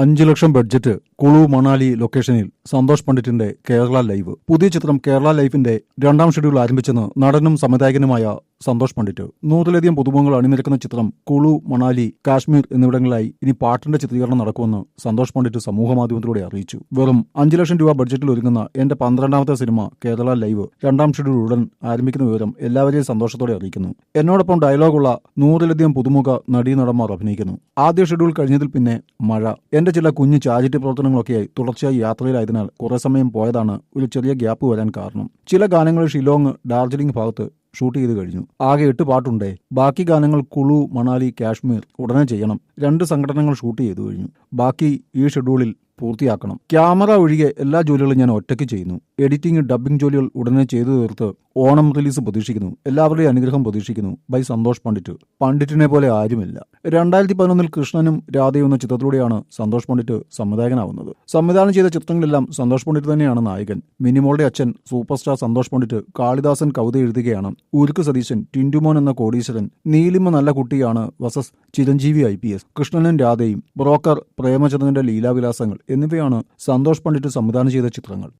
അഞ്ചു ലക്ഷം ബഡ്ജറ്റ് കുളു മണാലി ലൊക്കേഷനിൽ. സന്തോഷ് പണ്ഡിറ്റിന്റെ കേരള ലൈവ്. പുതിയ ചിത്രം കേരള ലൈഫിന്റെ രണ്ടാം ഷെഡ്യൂൾ ആരംഭിച്ചെന്ന് നടനും സംവിധായകനുമായ സന്തോഷ് പണ്ഡിറ്റ്. നൂറിലധികം പുതുമുഖങ്ങൾ അണിനിരക്കുന്ന ചിത്രം കുളു മണാലി കാശ്മീർ എന്നിവിടങ്ങളിലായി ഇനി പാട്ടിന്റെ ചിത്രീകരണം നടക്കുമെന്ന് സന്തോഷ് പണ്ഡിറ്റ് സമൂഹമാധ്യമത്തിലൂടെ അറിയിച്ചു. വെറും അഞ്ചു ലക്ഷം രൂപ ബഡ്ജറ്റിൽ ഒരുങ്ങുന്ന എന്റെ പന്ത്രണ്ടാമത്തെ സിനിമ കേരള ലൈവ് രണ്ടാം ഷെഡ്യൂൾ ഉടൻ ആരംഭിക്കുന്ന വിവരം എല്ലാവരെയും സന്തോഷത്തോടെ അറിയിക്കുന്നു. എന്നോടൊപ്പം ഡയലോഗുള്ള നൂറിലധികം പുതുമുഖ നടീനടന്മാർ അഭിനയിക്കുന്നു. ആദ്യ ഷെഡ്യൂൾ കഴിഞ്ഞതിൽ പിന്നെ മഴ. എന്റെ ചില കുഞ്ഞു ചാരിറ്റി പ്രവർത്തനങ്ങളൊക്കെയായി തുടർച്ചയായി യാത്രയിലായതിനാൽ കുറെ സമയം പോയതാണ് ഒരു ചെറിയ ഗ്യാപ്പ് വരാൻ കാരണം. ചില ഗാനങ്ങൾ ഷിലോങ് ഡാർജിലിംഗ് ഭാഗത്ത് ഷൂട്ട് ചെയ്ത് കഴിഞ്ഞു. ആകെ എട്ട് പാട്ടുണ്ടേ. ബാക്കി ഗാനങ്ങൾ കുളു മണാലി കാശ്മീർ ഉടനെ ചെയ്യണം. രണ്ട് സംഘടനകൾ ഷൂട്ട് ചെയ്തു കഴിഞ്ഞു. ബാക്കി ഈ ഷെഡ്യൂളിൽ പൂർത്തിയാക്കണം. ക്യാമറ ഒഴികെ എല്ലാ ജോലികളും ഞാൻ ഒറ്റയ്ക്ക് ചെയ്യുന്നു. എഡിറ്റിംഗ് ഡബ്ബിംഗ് ജോലികൾ ഉടനെ ചെയ്തു തീർത്ത് ഓണം റിലീസ് പ്രതീക്ഷിക്കുന്നു. എല്ലാവരുടെയും അനുഗ്രഹം പ്രതീക്ഷിക്കുന്നു. ബൈ സന്തോഷ് പണ്ഡിറ്റ്. പണ്ഡിറ്റിനെ പോലെ ആരുമില്ല. രണ്ടായിരത്തി പതിനൊന്നിൽ കൃഷ്ണനും രാധയും എന്ന ചിത്രത്തിലൂടെയാണ് സന്തോഷ് പണ്ഡിറ്റ് സംവിധായകനാവുന്നത്. സംവിധാനം ചെയ്ത ചിത്രങ്ങളെല്ലാം സന്തോഷ് പണ്ഡിറ്റ് തന്നെയാണ് നായകൻ. മിനിമോളുടെ അച്ഛൻ സൂപ്പർ സ്റ്റാർ സന്തോഷ് പണ്ഡിറ്റ് കാളിദാസൻ കവിത എഴുതുകയാണ്. ഉരുക്ക് സതീശൻ ടിൻഡുമോൻ എന്ന കോടീശ്വരൻ നീലിമ നല്ല കുട്ടിയാണ് versus Chiranjeevi I P S കൃഷ്ണനും രാധയും ബ്രോക്കർ പ്രേമചന്ദ്രന്റെ ലീലാവിലാസങ്ങൾ എന്നിവയാണ് സന്തോഷ് പണ്ഡിറ്റ് സംവിധാനം ചെയ്ത ചിത്രങ്ങൾ.